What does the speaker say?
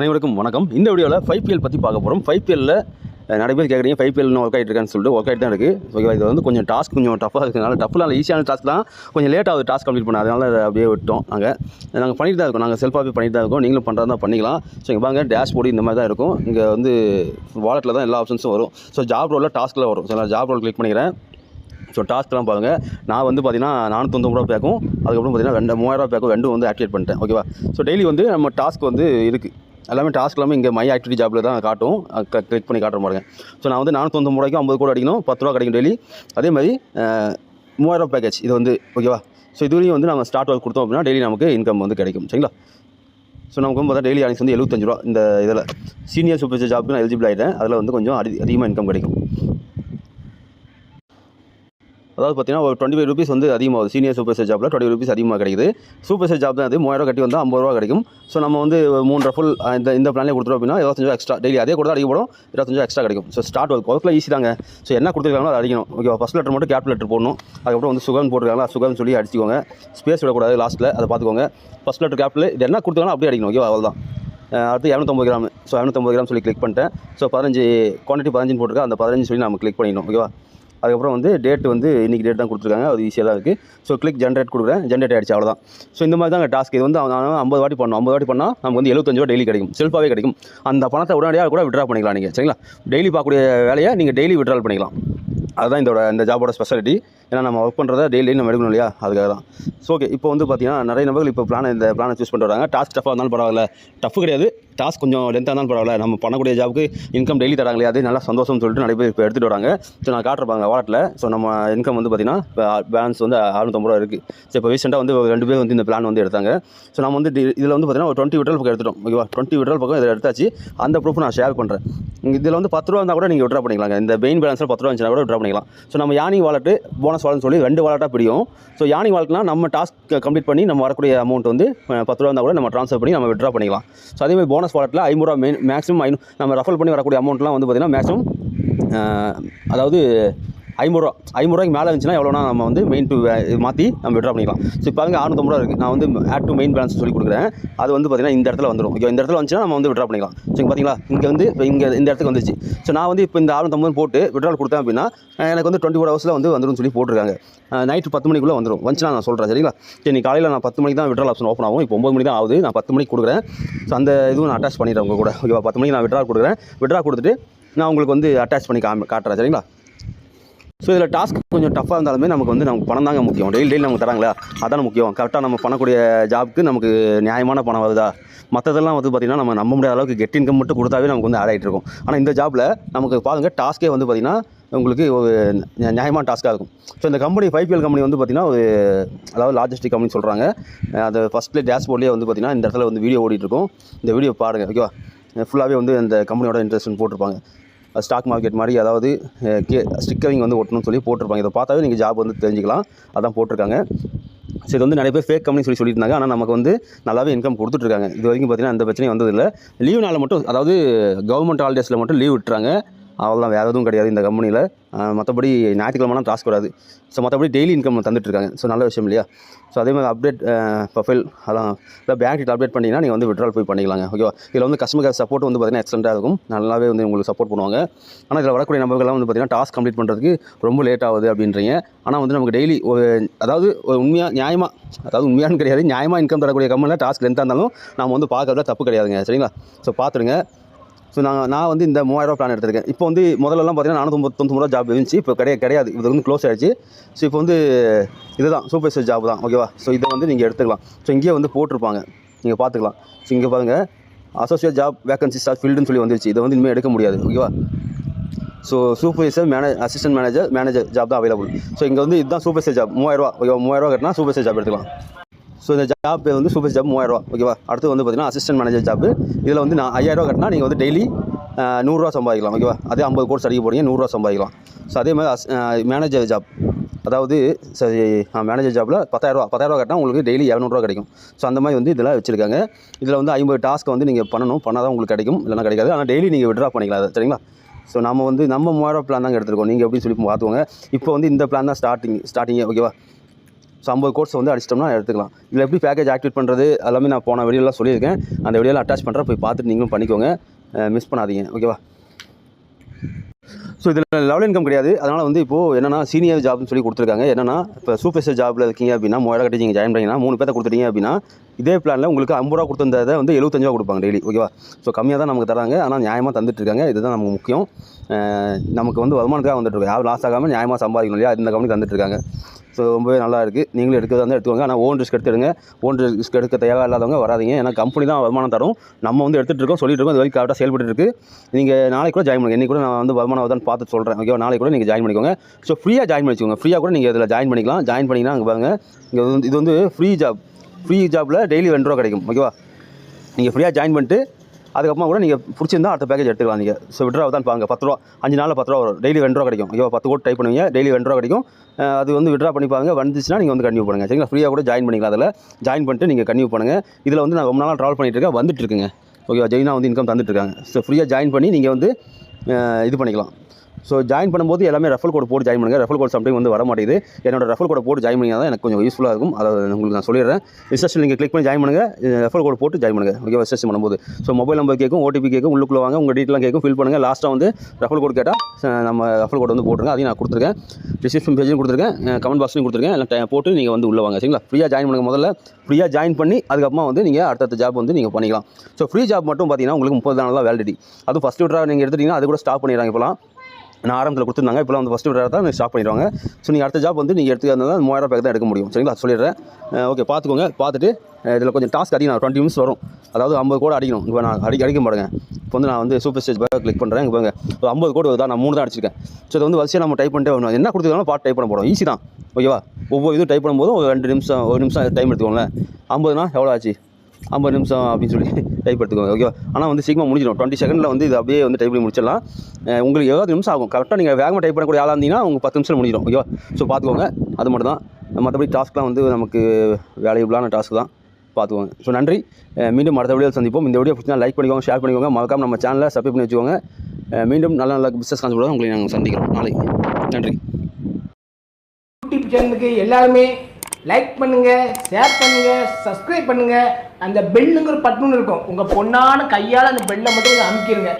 அனைவருக்கும் வணக்கம். இந்த வீடியோவில் ஃபைவ் பிஎல் பற்றி பார்க்க போகிறோம் ஃபைவ் பிஎல்ல நிறைய பேர் கேட்குறீங்க ஃபைவ் பிஎல் ஒர்க் ஆகிட்டு இருக்கான்னு சொல்லிட்டு ஒர்க் ஆகிட்டு தான் இருக்குது ஓகேவா இது வந்து கொஞ்சம் டாஸ்க் கொஞ்சம் டஃப்பாக இருக்கிறதுனால டஃப்லாம் ஈஸியான டாஸ்க் தான். கொஞ்சம் லேட் ஆகுது டாஸ்க் கம்ப்ளீட் பண்ண. அதனால் அதை அப்படியே விட்டோம் நாங்கள் நாங்கள் பண்ணிட்டு தான் இருக்கோம். நாங்கள் செல்ஃபாகவே பண்ணிட்டு தான் இருக்கோம். நீங்களும் பண்ணுறதா பண்ணிக்கலாம். ஸோ இங்கே பாருங்க டேஷ் போர்டு இந்த மாதிரி தான் இருக்கும். இங்கே வந்து வாலெட்டில் தான் எல்லா ஆப்ஷன்ஸும் வரும். ஸோ ஜாப் ரோலில் டாஸ்க்கில் வரும். ஸோ நான் ஜாப் ரோல் கிளிக் பண்ணிக்கிறேன். ஸோ டாஸ்க்லாம் பாருங்கள் நான் வந்து பார்த்தீங்கன்னா நானூற்றொம்பது ரூபா பேக்கும் அதுக்கப்புறம் பார்த்தீங்கன்னா ரெண்டு மூவாயிரம் ரூபா பேக்கும் ரெண்டும் வந்து ஆக்டிவேட் பண்ணிட்டேன். ஓகேவா ஸோ டெய்லி வந்து நம்ம டாஸ்க் வந்து இருக்குது எல்லாமே டாஸ்க் எல்லாமே இங்கே மை ஆக்டிவிட்டி ஜாப்பில் தான் காட்டும். கிளிக் பண்ணி காட்டுற பாருங்க ஸோ நான் வந்து நானூற்றொம்பது ரூபாய்க்கு ஐம்பது கூட அடிக்கணும் பத்து ரூபா கிடைக்கும் டெய்லி அதே மாதிரி மூவாயிரம் பேக்கேஜ் இது வந்து ஓகேவா ஸோ இதுவரையும் வந்து நம்ம ஸ்டார்ட் ஒர்க் கொடுத்தோம் அப்படின்னா டெய்லி நமக்கு இன்கம் வந்து கிடைக்கும். சரிங்களா? ஸோ நமக்கு வந்து டெய்லி அனிக்ஸ் வந்து எழுபத்தஞ்சு ரூபா. இந்த இதில் சீனியர் சூப்பர்வைசர் ஜாப்புக்கு நான் எலிஜிபிள் ஆகிட்டேன் அதில் வந்து கொஞ்சம் அதி அதிகமாக இன்கம் கிடைக்கும். அதாவது பார்த்தீங்கன்னா ஒரு டுவெண்ட்டி ஃபைவ் ருபீஸ் வந்து அதிகமாகுது. சீனியர் சூப்பர்வைசர் ஜாப்பில் டுவெண்ட்டி ருபீஸ் அதிகமாக கிடைக்குது. சூப்பர்வைசர் ஜாப் தான் அது. மூவாயிரம் கட்டி வந்தால் ஐம்பது ரூபா கிடைக்கும். ஸோ நம்ம வந்து மூன்றரை ஃபுல் இந்த இந்த பிளானே கொடுத்துருவோம் அப்படின்னா இருபத்தஞ்சு எக்ஸ்ட்ரா டெய்லி அதே கூட தான் அடிக்கப்படும் இருபத்தஞ்சு எக்ஸ்ட்ரா கிடைக்கும். ஸோ ஸ்டார்ட் ஒர்க் ஒர்க்கில் ஈஸி தாங்க. ஸோ என்ன கொடுத்துருக்காங்களோ அதை அடிக்கணும். ஓகே ஃபஸ்ட் லெட்டர் மட்டும் கேப் லெட்டர் போடணும். அதுக்கப்புறம் வந்து சுகன் போட்டுருக்காங்களா சுகன் சொல்லி அடிச்சுக்கோங்க. ஸ்பேஸ் விடக்கூடாது லாஸ்ட்டில் அதை பார்த்துக்கோங்க. ஃபஸ்ட் லெட்டர் கேப்பில் இது என்ன கொடுத்தாலும் அப்படியே அடிக்கணும். ஓகேவா அவ்வளோதான் தான் அடுத்து இரநூத்தம்பது கிராம். ஸோ இரநூத்தம்பது கிராம் சொல்லி கிளிக் பண்ணிட்டேன். ஸோ பதினஞ்சு குவான்டிட்டி பதினஞ்சுன்னு போட்டிருக்கேன். அந்த பதினஞ்சு சொல்லி நம்ம கிளிக் பண்ணிடணும். ஓகேவா அதுக்கப்புறம் வந்து டேட் வந்து இன்றைக்கி டேட் தான் கொடுத்துருக்காங்க. அது ஈஸியாக தான் இருக்குது ஸோ கிளிக் ஜென்ரேட் கொடுக்குறேன். ஜென்ரேட் ஆகிடுச்சு அவ்வளோதான் ஸோ இந்த மாதிரி தான் டாஸ்க் இது வந்து அவன் ஐம்பது வாட்டி பண்ணணும். ஐம்பது வாட்டி பண்ணால் நமக்கு வந்து எழுபத்தஞ்சு ரூபா டெய்லி கிடைக்கும். செல்ஃபாகவே கிடைக்கும். அந்த பணத்தை உடனடியாக கூட விட்ரா பண்ணிக்கலாம் நீங்கள் சரிங்களா? டெய்லி பார்க்கக்கூடிய வேலையை நீங்கள் டெய்லி விட்ரால் பண்ணிக்கலாம். அதுதான் இதோட இந்த ஜாபோட ஸ்பெஷாலிட்டி ஏன்னா நம்ம ஒர்க் பண்ணுறத டெய்லி நம்ம எடுக்கணும் இல்லையா? அதுக்காக தான். ஸோ ஓகே இப்போ வந்து பார்த்தீங்கன்னா நிறைய நபர்கள் இப்போ பிளான் இந்த பிளானை சூஸ் பண்ணிட்டு வராங்க. டாஸ்க் டஃபாக இருந்தாலும் பரவாயில்ல. டஃப் கிடையாது. டாஸ்க் கொஞ்சம் லென்த்தாக இருந்தாலும் பரவாயில்ல. நம்ம பண்ணக்கூடிய ஜாபுக்கு இன்கம் டெய்லி தராங்களே அது நல்லா சந்தோஷம் சொல்லிட்டு நிறைய பேர் இப்போ எடுத்துகிட்டு வராங்க ஸோ நான் காட்டுறப்பாங்க வாலெட்டில் ஸோ நம்ம இன்கம் வந்து பார்த்தீங்கன்னா இப்போ பேலன்ஸ் வந்து அறுநூத்தம்பது ரூபா இருக்குது ஸோ இப்போ ரீசெண்டாக வந்து ரெண்டு பேர் வந்து இந்த பிளான் வந்து எடுத்தாங்க. ஸோ நம்ம வந்து இதில் வந்து பார்த்தீங்கன்னா ஒரு டுவெண்ட்டி விட்ரல் பக்கம் எடுத்துட்டோம். ஓகேவா? டுவெண்ட்டி விட்ரல் பக்கம் இதில் எடுத்தாச்சு. அந்த ப்ரூஃப் நான் ஷேர் பண்ணுறேன் இதில் வந்து பத்து ரூபா இருந்தால் கூட நீங்கள் விட்ரா பண்ணிக்கலாங்க. இந்த பெயின் பேலன்ஸில் பத்து ரூபா இருந்துச்சுன்னா கூட விட்ரா பண்ணிக்கலாம். ஸோ நம்ம யானி வாலெட்டு போனஸ் வாலெட்னு சொல்லி ரெண்டு வாலெட்டாக பிடிக்கும் ஸோ யானி வாலெட்னா நம்ம டாஸ்க் கம்ப்ளீட் பண்ணி நம்ம வரக்கூடிய அமௌண்ட் வந்து பத்து ரூபா இருந்தால் கூட நம்ம ட்ரான்ஸ்ஃபர் பண்ணி நம்ம விட்ரா பண்ணிக்கலாம். ஸோ அதே மாதிரி போனஸ் வாலெட்டில் ஐம்பது மெயின் மேக்ஸிமம் ஐநூறு நம்ம ரஃபல் பண்ணி வரக்கூடிய அமௌண்ட்லாம் வந்து பார்த்திங்கன்னா மேக்ஸிமம் அதாவது ஐம்பது ரூபா ஐம்பது ரூபாய்க்கு மேலே இருந்துச்சுன்னா எவ்வளோனா நம்ம வந்து மெயின் டூ மாற்றி நம்ம விட்ரா பண்ணிக்கலாம். ஸோ இப்போ அங்கே அறுநூத்தம்பது ரூபா இருக்குது நான் வந்து ஆட் டு மெயின் பேலன்ஸ் சொல்லி கொடுக்குறேன். அது வந்து பார்த்திங்கன்னா இந்த இடத்துல வந்துடும் ஓகே இந்த இடத்துல வந்துச்சுன்னா நம்ம வந்து விட்ரா பண்ணிக்கலாம். ஸோ பார்த்தீங்களா இங்கே வந்து இப்போ இங்கே இந்த இடத்துக்கு வந்துச்சு ஸோ நான் வந்து இப்போ இந்த அறுநூத்தம்பது போட்டு விட்ரால் கொடுத்தேன் அப்படின்னா எனக்கு வந்து டுவெண்ட்டி ஃபோர் ஹவர்ஸில் வந்து வந்துடும் சொல்லி போட்டிருக்காங்க. நைட்டு பத்து மணிக்குள்ளே வந்துடும் வந்துச்சுன்னா நான் சொல்கிறேன் சரிங்களா? சரி நீ காலையில் நான் பத்து மணிக்கு தான் விட்ரால் ஆப்ஷன் ஓப்பன் ஆகும். இப்போ ஒம்பது மணி தான் ஆகுது. நான் பத்து மணிக்கு கொடுக்குறேன். ஸோ அந்த இதுவும் நான் அட்டாச் பண்ணிடுறேன் உங்கள் கூட. ஓகேவா? பத்து மணிக்கு நான் விட்ரா கொடுக்குறேன். விட்ரா கொடுத்துட்டு நான் உங்களுக்கு வந்து அட்டாச் பண்ணி காமி காட்டுறேன் சரிங்களா? ஸோ இதில் டாஸ்க் கொஞ்சம் டஃப்பாக இருந்தாலுமே நமக்கு வந்து நமக்கு பணம் தாங்க முக்கியம். டெய்லி டெய்லி நமக்கு தராங்களா? அதான் முக்கியம். கரெக்டாக நம்ம பண்ணக்கூடிய ஜாப்க்கு நமக்கு நியாயமான பணம் வருதா? மற்றதெல்லாம் வந்து பார்த்திங்கன்னா நம்ம நம்ப முடியாத அளவுக்கு கெட் இன்கம் மட்டும் கொடுத்தாவே நமக்கு வந்து ஆட் ஆகிட்டு இருக்கும் ஆனால் இந்த ஜாப்பில் நமக்கு பாருங்கள் டாஸ்க்கே வந்து பார்த்திங்கன்னா உங்களுக்கு ஒரு நியாயமான டாஸ்க்காக இருக்கும். ஸோ இந்த கம்பெனி ஃபைவ் கம்பெனி வந்து பார்த்திங்கன்னா ஒரு அதாவது லாஜிஸ்டிக் கம்பெனி சொல்கிறாங்க அது ஃபஸ்ட்டில் டேஷ்போர்ட்லேயே வந்து பார்த்திங்கன்னா இந்த இடத்துல வந்து வீடியோ ஓடிட்டுருக்கும். இந்த வீடியோ பாருங்கள் ஓகேவா ஃபுல்லாகவே வந்து இந்த கம்பெனியோட இன்ட்ரெஸ்ட்னு போட்டிருப்பாங்க. ஸ்டாக் மார்க்கெட் மாதிரி அதாவது கே ஸ்டிக்கரிங் வந்து ஒட்டணும்னு சொல்லி போட்டிருப்பாங்க. இதை பார்த்தாவே நீங்கள் ஜாப் வந்து தெரிஞ்சுக்கலாம். அதான் போட்டிருக்காங்க. ஸோ இது வந்து நிறைய பேர் ஃபேக் கம்பெனி சொல்லி சொல்லியிருந்தாங்க. ஆனால் நமக்கு வந்து நல்லாவே இன்கம் கொடுத்துட்ருக்காங்க. இது வரைக்கும் பார்த்தீங்கன்னா அந்த பிரச்சனையும் வந்ததில்லை. லீவ் நாளில் மட்டும் அதாவது கவர்மெண்ட் ஹாலிடேஸில் மட்டும் லீவ் விட்டுறாங்க. அவ்வளோதான் வேறு எதுவும் கிடையாது இந்த கம்பெனியில் மற்றபடி ஞாயிற்றுக்கிழமை டாஸ்க் வராது. ஸோ மற்றபடி டெய்லி இன்கம் தந்துட்டுருக்காங்க. ஸோ நல்ல விஷயம் இல்லையா? ஸோ அதே மாதிரி அப்டேட் ப்ரொஃபைல் அதெல்லாம் இல்லை பேங்க் அப்டேட் பண்ணிங்கன்னா நீங்கள் வந்து விட்ரால் போய் பண்ணிக்கலாங்க. ஓகேவா இதில் வந்து கஸ்டமர் கேர் சப்போர்ட் வந்து பார்த்தீங்கன்னா எக்ஸலண்ட்டாக இருக்கும். நல்லாவே வந்து உங்களுக்கு சப்போர்ட் பண்ணுவாங்க. ஆனால் இதில் வரக்கூடிய நம்பர்கள்லாம் வந்து பார்த்தீங்கன்னா டாஸ்க் கம்ப்ளீட் பண்ணுறதுக்கு ரொம்ப லேட் ஆகுது அப்படின்றீங்க. ஆனால் வந்து நமக்கு டெய்லி ஒரு அதாவது ஒரு உண்மையாக நியாயமாக அதாவது உண்மையானு கிடையாது நியாயமாக இன்கம் தரக்கூடிய கம்பெனியில் டாஸ்க் லென்த்தாக இருந்தாலும் நம்ம வந்து பார்க்கறதுல தப்பு கிடையாதுங்க. சரிங்களா? ஸோ பார்த்துருங்க ஸோ நான் நான் வந்து இந்த மூவாயிரம் பிளான் எடுத்திருக்கேன். இப்போ வந்து முதல்லலாம் பார்த்தீங்கன்னா நானூற்றி ரூபா ஜாப் இருந்துச்சு. இப்போ கிடையாது கிடையாது. இது வந்து க்ளோஸ் ஆயிடுச்சு. ஸோ இப்போ வந்து இதுதான் சூப்பர்வைசர் ஜாப் தான். ஓகேவா ஸோ இதை வந்து நீங்கள் எடுத்துக்கலாம். ஸோ இங்கேயே வந்து போட்டிருப்பாங்க. நீங்கள் பார்த்துக்கலாம் ஸோ இங்கே பாருங்கள் அசோசியேட் ஜாப் வேகன்சி ஸ்டார் ஃபீல்டுன்னு சொல்லி வந்துருச்சு. இதை வந்து இனிமேல் எடுக்க முடியாது. ஓகேவா so supervisor manage assistant manager manager job தான் அவைலபிள் ஸோ இங்கே வந்து இதுதான் சூப்பர்வைசர் ஜாப் மூவாயிரரூவா ஓகேவா மூவாயிரரூவா கட்டினா சூப்பர்வைசர் ஜாப் எடுத்துக்கலாம். ஸோ இந்த ஜாப் வந்து சூப்பர் ஜாப் மூவாயிரரூவா ஓகேவா அடுத்து வந்து பார்த்தீங்கன்னா அசிஸ்டன்ட் மேனேஜர் ஜாப் இதில் வந்து நான் ஐயாயிரரூவா கட்டினா நீங்கள் வந்து டெய்லி நூறுரூவா சம்பாதிக்கலாம். ஓகேவா அதே ஐம்பது கோர்ஸ் அடிக்க போகிறீங்க நூறுரூவா சம்பாதிக்கலாம். ஸோ அதே மாதிரி மேனேஜர் ஜாப் அதாவது சரி மேனேஜர் ஜாப்பில் பத்தாயிரரூவா பத்தாயிரரூவா கட்டினா உங்களுக்கு டெய்லி இரநூறுவா கிடைக்கும். ஸோ அந்த மாதிரி வந்து இதெல்லாம் வச்சுருக்காங்க. இதில் வந்து ஐம்பது டாஸ்க் வந்து நீங்கள் பண்ணணும். பண்ணால் தான் உங்களுக்கு கிடைக்கும். இல்லைனா கிடைக்காது. ஆனால் டெய்லி நீங்கள் விட்ரா பண்ணிக்கலாம் அது சரிங்களா? ஸோ நம்ம வந்து நம்ம மூவாயிரம் பிளான் தாங்க எடுத்துருக்கோம். நீங்கள் எப்படி சொல்லி பார்த்துக்கோங்க. இப்போ வந்து இந்த பிளான் தான் ஸ்டார்டிங் ஸ்டார்டிங்கே ஓகேவா ஸோ ஐம்பது கோர்ஸ் வந்து அடிச்சிட்டோம்னா எடுத்துக்கலாம். இதில் எப்படி பேக்கேஜ் ஆக்டிவேட் பண்ணுறது எல்லாமே நான் போன வீடியோலாம் சொல்லியிருக்கேன். அந்த வீடியோலாம் அட்டாச் பண்ணுறேன் போய் பார்த்துட்டு நீங்களும் பண்ணிக்கோங்க. மிஸ் பண்ணாதீங்க. ஓகேவா ஸோ இதில் லெவல் இன்கம் கிடையாது. அதனால் வந்து இப்போது என்னன்னா சீனியர் ஜாப்னு சொல்லி கொடுத்துருக்காங்க. என்னன்னா இப்போ சூப்பர்ஸ்டர் ஜாப்பில் இருக்கீங்க அப்படின்னா மூவாயிரம் கட்டி நீங்கள் ஜாயின் பண்ணிங்கன்னா மூணு பேர்த்த கொடுத்துட்டீங்க அப்படின்னா இதே பிளானில் உங்களுக்கு ஐம்பது ரூபா கொடுத்துருந்ததை வந்து எழுபத்தஞ்சுவா கொடுப்பாங்க டெய்லி ஓகேவா ஸோ கம்மியாக தான் நமக்கு தராங்க. ஆனால் நியாயமாக தந்துட்டுருக்காங்க இதுதான் நமக்கு முக்கியம். நமக்கு வந்து வருமானத்துக்காக வந்துட்டுருக்கோம் யாரும் லாஸ் ஆகாமல் நியாயமாக சம்பாதிக்கணும் இல்லையா? இந்த கம்பெனி தந்துட்டுருக்காங்க ஸோ ரொம்பவே நல்லா இருக்குது நீங்களும் எடுக்கிறதா இருந்தால் எடுத்துக்கோங்க. ஆனால் ஓன் ரிஸ்க் எடுத்துடுங்க ஓன் ரிஸ்க் எடுக்க தயாராக இல்லாதவங்க வராதீங்க. ஏன்னா கம்பெனி தான் வருமானம் தரும். நம்ம வந்து எடுத்துகிட்டு இருக்கோம் சொல்லிட்டு இருக்கோம். அது வரைக்கும் கரெக்டாக செயல்பட்டு இருக்கு. நீங்கள் நாளைக்கு கூட ஜாயின் பண்ணுங்க இன்னைக்கு கூட நான் வந்து வருமானம் வருதான்னு பார்த்து சொல்கிறேன் ஓகேவா நாளைக்கு கூட நீங்கள் ஜாயின் பண்ணிக்கோங்க. ஸோ ஃப்ரீயாக ஜாயின் பண்ணிக்கோங்க. ஃப்ரீயாக கூட நீங்கள் இதில் ஜாயின் பண்ணிக்கலாம். ஜாயின் பண்ணிங்கன்னா அங்கே பாருங்க. இங்கே வந்து இது வந்து ஃப்ரீ ஜாப் ஃப்ரீ ஜாப்பில் டெய்லி ரெண்டு ரூபா கிடைக்கும். ஓகேவா நீங்கள் ஃப்ரீயாக ஜாயின் பண்ணிட்டு அதுக்கப்புறமா கூட நீங்கள் பிடிச்சிருந்தா அடுத்த பேக்கேஜ் எடுத்துக்கலாம் நீங்கள் ஸோ விட்ரா தான் பாருங்க. பத்து ரூபா அஞ்சு நாளில் பத்து ரூபா வரும். டெய்லி ரெண்டு ரூபா கிடைக்கும். ஐயோ பத்து கோட் டைப் பண்ணுவீங்க. டெய்லி ரெண்டு ரூபா கிடைக்கும் அது வந்து விட்ரா பண்ணி பாருங்க. வந்துச்சுன்னா நீங்கள் வந்து கன்டினியூ பண்ணுங்கள் சரிங்களா? ஃப்ரீயாக கூட ஜாயின் பண்ணிக்கலாம் அதில். ஜாயின் பண்ணிட்டு நீங்கள் கன்டினியூ பண்ணுங்கள் இதில் வந்து நான் ரொம்ப நாளாக ட்ராவல் பண்ணிட்டு இருக்கேன். வந்துட்டு இருக்குங்க. ஓகேவா ஜெயினா வந்து இன்கம் தந்துட்டு இருக்காங்க. ஸோ ஃப்ரீயாக ஜாயின் பண்ணி நீங்கள் வந்து இது பண்ணிக்கலாம். ஸோ ஜாயின் பண்ணும்போது எல்லாமே ரெஃபல் கோட் போட்டு ஜாயின் பண்ணுங்கள் ரெஃபல் கோட் சம்டைம் வந்து வர மாட்டேங்குது என்னோட ரெஃபல் கோட் போட்டு ஜாயின் பண்ணிங்கன்னா தான் எனக்கு கொஞ்சம் யூஸ்ஃபுல்லாக இருக்கும். அதை உங்களுக்கு நான் சொல்லிடுறேன். ரிசர்ச்சில் நீங்கள் கிளிக் பண்ணி ஜாயின் பண்ணுங்கள் ரெஃபல் கோட் போட்டு ஜாயின் பண்ணுங்கள் ஓகே ரிசர்ச் பண்ணும்போது. ஸோ மொபைல் நம்பர் கேட்கும் ஓடிபி கேட்கும் உள்ளுக்குள்ள வாங்க. உங்கள் டீட்டெயிலாம் கேட்கும் ஃபில் பண்ணுங்கள் லாஸ்ட்டாக வந்து ரெஃபல் கோட் கேட்டால் நம்ம ரெஃபல் கோட் வந்து போட்டுருங்க அதையும் நான் கொடுத்துருக்கேன். டிஸ்கிரிப்ஷன் பேஜும் கொடுத்துருக்கேன். கமெண்ட் பாக்ஸ்லையும் கொடுத்துருக்கேன். எல்லாம் போட்டு நீங்கள் வந்து உள்ளே வாங்க. சரிங்களா? ஃப்ரீயாக ஜாயின் பண்ணுங்கள் முதல்ல. ஃப்ரீயாக ஜாயின் பண்ணி அதுக்கப்புறமா வந்து நீங்கள் அடுத்தடுத்த ஜாப் வந்து நீங்கள் பண்ணிக்கலாம். ஸோ ஃப்ரீ ஜாப் மட்டும் பார்த்தீங்கன்னா உங்களுக்கு முப்பது நாள் தான் வேலிடிட்டி அதுவும் ஃபஸ்ட் விட்ரா நீங்கள் எடுத்துட்டீங்கன்னா அது கூட ஸ்டாப் பண்ணிடுறாங்க இப்போலாம். நான் ஆரம்பத்தில் கொடுத்துருந்தாங்க இப்போலாம் வந்து ஃபஸ்ட்டு தான் ஸ்டாப் பண்ணிடுவாங்க. ஸோ நீங்கள் அடுத்த ஜாப் வந்து நீங்கள் எடுத்துக்கிறதா மூவாயிரம் பேக் தான் எடுக்க முடியும். சரிங்களா? சொல்லிடுறேன். ஓகே பார்த்துக்கோங்க பார்த்துட்டு இதில் கொஞ்சம் டாஸ்க் அதிகம். டுவெண்ட்டி மினிட்ஸ் வரும். அதாவது ஐம்பது கோடி அடிக்கணும். இப்போ நான் அடி அடிக்க மாட்டேங்க. இப்போ வந்து நான் வந்து சூப்பர் ஸ்டேஜ் பேக் கிளிக் பண்ணுறேன் இங்கே பாருங்க. ஒரு ஐம்பது கோடு வருதா? நான் மூணு தான் அடிச்சிருக்கேன். ஸோ இது வந்து வரிசையாக நம்ம டைப் பண்ணிட்டே வரணும். என்ன கொடுத்துருக்காலும் பார்த்து டைப் பண்ண போகிறோம் ஈஸி தான். ஓகேவா ஒவ்வொரு இதுவும் டைப் பண்ணும்போதும் ஒரு ரெண்டு நிமிஷம் ஒரு நிமிஷம் டைம் எடுத்துக்கோங்களேன். ஐம்பதுனா எவ்வளோ ஆச்சு? ஐம்பது நிமிஷம் அப்படின்னு சொல்லி டைப் எடுத்துக்கோங்க ஓகேவா ஆனால் வந்து சீக்கிரமாக முடிஞ்சிடும். டுவெண்ட்டி செகண்டில் வந்து இது அப்படியே வந்து டைப் பண்ணி முடிச்சிடலாம். உங்களுக்கு எவ்வளோ நிமிஷம் ஆகும். கரெக்டாக நீங்கள் வேகமாக டைப் பண்ணக்கூடிய ஆளாக இருந்தீங்கன்னா உங்கள் பத்து நிமிஷம் முடிஞ்சிடும் ஓகேவா ஸோ பார்த்துக்கோங்க. அது மட்டும் தான் மற்றபடி டாஸ்க்லாம் வந்து நமக்கு வேலையுள்ளான டாஸ்க் தான். பார்த்துக்கோங்க. ஸோ நன்றி. மீண்டும் அடுத்த வீடியோ சந்திப்போம். இந்த வீடியோ பிடிச்சா லைக் பண்ணிக்கோங்க ஷேர் பண்ணிக்கோங்க. மறக்காம நம்ம சேனலை சப்ஸ்கிரைப் பண்ணி வச்சுக்கோங்க. மீண்டும் நல்ல நல்ல பிஸ்னஸ் கான்செப்ட் உங்களை நாங்கள் சந்திக்கிறோம். நாளை. நன்றி. யூடியூப் சேனலுக்கு எல்லாருமே லைக் பண்ணுங்கள் ஷேர் பண்ணுங்கள் சப்ஸ்கிரைப் பண்ணுங்கள் அந்த பெல்லுங்கிற பட்டுன்னு இருக்கும். உங்க பொண்ணான கையால அந்த பெல்லை மட்டும் கொஞ்சம் அமுக்கிடுங்க